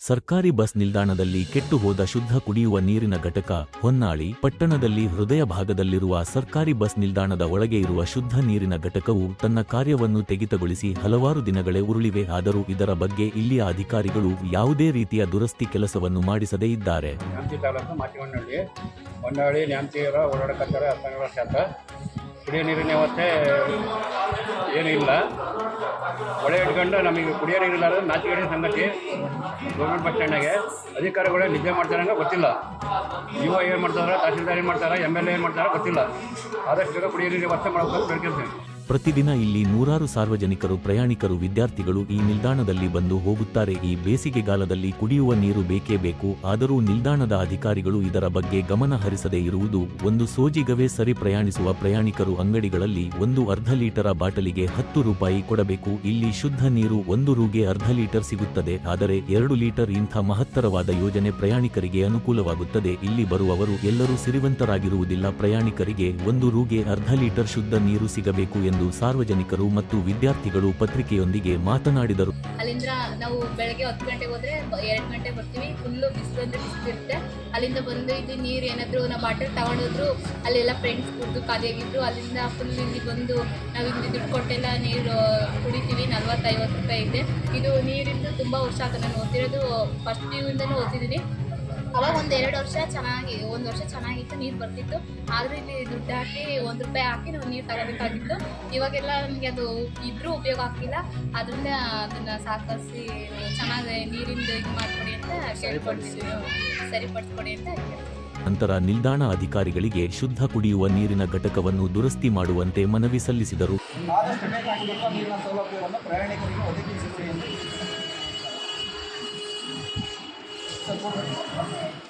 ಸರ್ಕಾರಿ ಬಸ್ ನಿಲ್ದಾಣದಲ್ಲಿ ಕೆಟ್ಟು ಹೋದ ಶುದ್ಧ ಕುಡಿಯುವ ನೀರಿನ ಘಟಕ ಹೊನ್ನಾಳಿ ಪಟ್ಟಣದಲ್ಲಿ ಹೃದಯ ಭಾಗದಲ್ಲಿರುವ ಸರ್ಕಾರಿ ಬಸ್ ನಿಲ್ದಾಣದ ಒಳಗೆ ಇರುವ ಶುದ್ಧ ನೀರಿನ ಘಟಕವು ತನ್ನ ಕಾರ್ಯವನ್ನು ಸ್ಥಗಿತಗೊಳಿಸಿ ಹಲವಾರು ದಿನಗಳೇ ಉರುಳಿವೆ. ಆದರೂ ಇದರ ಬಗ್ಗೆ ಇಲ್ಲಿಯ ಅಧಿಕಾರಿಗಳು ಯಾವುದೇ ರೀತಿಯ ದುರಸ್ತಿ ಕೆಲಸವನ್ನು ಮಾಡಿಸದೇ ಇದ್ದಾರೆ. ಕುಡಿಯೋ ನೀರಿನ ವ್ಯವಸ್ಥೆ ಏನೂ ಇಲ್ಲ. ಹೊಳೆ ಇಟ್ಕೊಂಡು ನಮಗೆ ಕುಡಿಯೋ ನೀರಿಲ್ಲ ಅಂದರೆ ನಾಚಿಕೆಡಿನ ಸಂಗತಿ ಗೌರ್ಮೆಂಟ್ ಬಸ್ ಸ್ಟ್ಯಾಂಡಾಗೆ ಅಧಿಕಾರಿಗಳು ನಿದ್ದೆ ಮಾಡ್ತಾರಂಗ ಗೊತ್ತಿಲ್ಲ. ಯುವ ಏನು ಮಾಡ್ತಾರೆ, ತಹಸೀಲ್ದಾರ್ ಏನು ಮಾಡ್ತಾರೆ, ಎಂ ಎಲ್ ಎ ಏನು ಮಾಡ್ತಾರೆ ಗೊತ್ತಿಲ್ಲ. ಆದಷ್ಟು ಬೇಗ ಕುಡಿಯೋ ನೀರಿನ ವ್ಯವಸ್ಥೆ ಮಾಡಬೇಕು ಬೇಡ್ಕೊಳ್ತೀನಿ ಪ್ರತಿದಿನ ಇಲ್ಲಿ ನೂರಾರು ಸಾರ್ವಜನಿಕರು, ಪ್ರಯಾಣಿಕರು, ವಿದ್ಯಾರ್ಥಿಗಳು ಈ ನಿಲ್ದಾಣದಲ್ಲಿ ಬಂದು ಹೋಗುತ್ತಾರೆ. ಈ ಬೇಸಿಗೆಗಾಲದಲ್ಲಿ ಕುಡಿಯುವ ನೀರು ಬೇಕೇ ಬೇಕು. ಆದರೂ ನಿಲ್ದಾಣದ ಅಧಿಕಾರಿಗಳು ಇದರ ಬಗ್ಗೆ ಗಮನ ಹರಿಸದೇ ಇರುವುದು ಒಂದು ಸೋಜಿಗವೇ ಸರಿ. ಪ್ರಯಾಣಿಸುವ ಪ್ರಯಾಣಿಕರು ಅಂಗಡಿಗಳಲ್ಲಿ ಒಂದು ಅರ್ಧ ಲೀಟರ ಬಾಟಲಿಗೆ ಹತ್ತು ರೂಪಾಯಿ ಕೊಡಬೇಕು. ಇಲ್ಲಿ ಶುದ್ಧ ನೀರು ಒಂದು ರೂಗೆ ಅರ್ಧ ಲೀಟರ್ ಸಿಗುತ್ತದೆ. ಆದರೆ ಎರಡು ಲೀಟರ್ ಇಂಥ ಮಹತ್ತರವಾದ ಯೋಜನೆ ಪ್ರಯಾಣಿಕರಿಗೆ ಅನುಕೂಲವಾಗುತ್ತದೆ. ಇಲ್ಲಿ ಬರುವವರು ಎಲ್ಲರೂ ಸಿರಿವಂತರಾಗಿರುವುದಿಲ್ಲ. ಪ್ರಯಾಣಿಕರಿಗೆ ಒಂದು ರೂಗೆ ಅರ್ಧ ಲೀಟರ್ ಶುದ್ಧ ನೀರು ಸಿಗಬೇಕು ಎಂದು ಸಾರ್ವಜನಿಕರು ಮತ್ತು ವಿದ್ಯಾರ್ಥಿಗಳು ಪತ್ರಿಕೆಯೊಂದಿಗೆ ಮಾತನಾಡಿದರು. ಅಲ್ಲಿಂದ ನಾವು ಬೆಳಗ್ಗೆ ಹತ್ತು ಗಂಟೆಗೆ ಹೋದ್ರೆ ಎರಡು ಗಂಟೆ ಬರ್ತೀವಿ. ಫುಲ್ಲು ಬಿಸಿಲು ಅಂದ್ರೆ ಬಿಸಿಲು ಇರುತ್ತೆ. ಅಲ್ಲಿಂದ ಬಂದು ಇದು ನೀರು ಏನಾದರೂ ನಾವು ಬಾಟಲ್ ತಗೊಂಡೋದ್ರು ಅಲ್ಲೆಲ್ಲ ಫ್ರೆಂಡ್ಸ್ ಕುಡಿದು ಖಾಲಿಯಾಗಿದ್ರು. ಅಲ್ಲಿಂದ ಫುಲ್ ಇಲ್ಲಿ ಬಂದು ನಾವು ಇಲ್ಲಿ ದುಡ್ಡು ಕೊಟ್ಟೆಲ್ಲ ನೀರು ಕುಡಿತೀವಿ. ನಲ್ವತ್ತೈವತ್ತು ರೂಪಾಯಿ ಇದೆ ಇದು ನೀರಿಂದ ತುಂಬಾ ವರ್ಷ ಆಗ ನಾನು ಓದ್ತಿರೋದು ಫಸ್ಟ್ ಪಿ ಯುಯಿಂದನೂ ಓದ್ತಿದ್ದೀನಿ ಅವಾಗ ಒಂದು ಎರಡು ವರ್ಷ ಚೆನ್ನಾಗಿ ಒಂದು ವರ್ಷ ಚೆನ್ನಾಗಿತ್ತು ನೀರು ಬರ್ತಿತ್ತು. ಆದರೂ ಇಲ್ಲಿ ದುಡ್ಡು ಹಾಕಿ ಒಂದು ರೂಪಾಯಿ ಹಾಕಿ ನಾವು ನೀರು ತಗೋಬೇಕಾಗಿತ್ತು. ಇವಾಗೆಲ್ಲ ನಮಗೆ ಅದು ಇದ್ರೂ ಉಪಯೋಗ ಆಗ್ತಿಲ್ಲ. ಅದರಿಂದ ಅದನ್ನು ಸಾಕಿಸಿ ಚೆನ್ನಾಗಿ ನೀರಿಂದ ಇದು ಮಾಡಿಕೊಡಿ ಅಂತ ಕೇಳ್ಕೊಡ್ತೀವಿ ಸರಿಪಡಿಸ್ಕೊಡಿ ಅಂತ. ನಂತರ ನಿಲ್ದಾಣ ಅಧಿಕಾರಿಗಳಿಗೆ ಶುದ್ಧ ಕುಡಿಯುವ ನೀರಿನ ಘಟಕವನ್ನು ದುರಸ್ತಿ ಮಾಡುವಂತೆ ಮನವಿ ಸಲ್ಲಿಸಿದರು. 什么？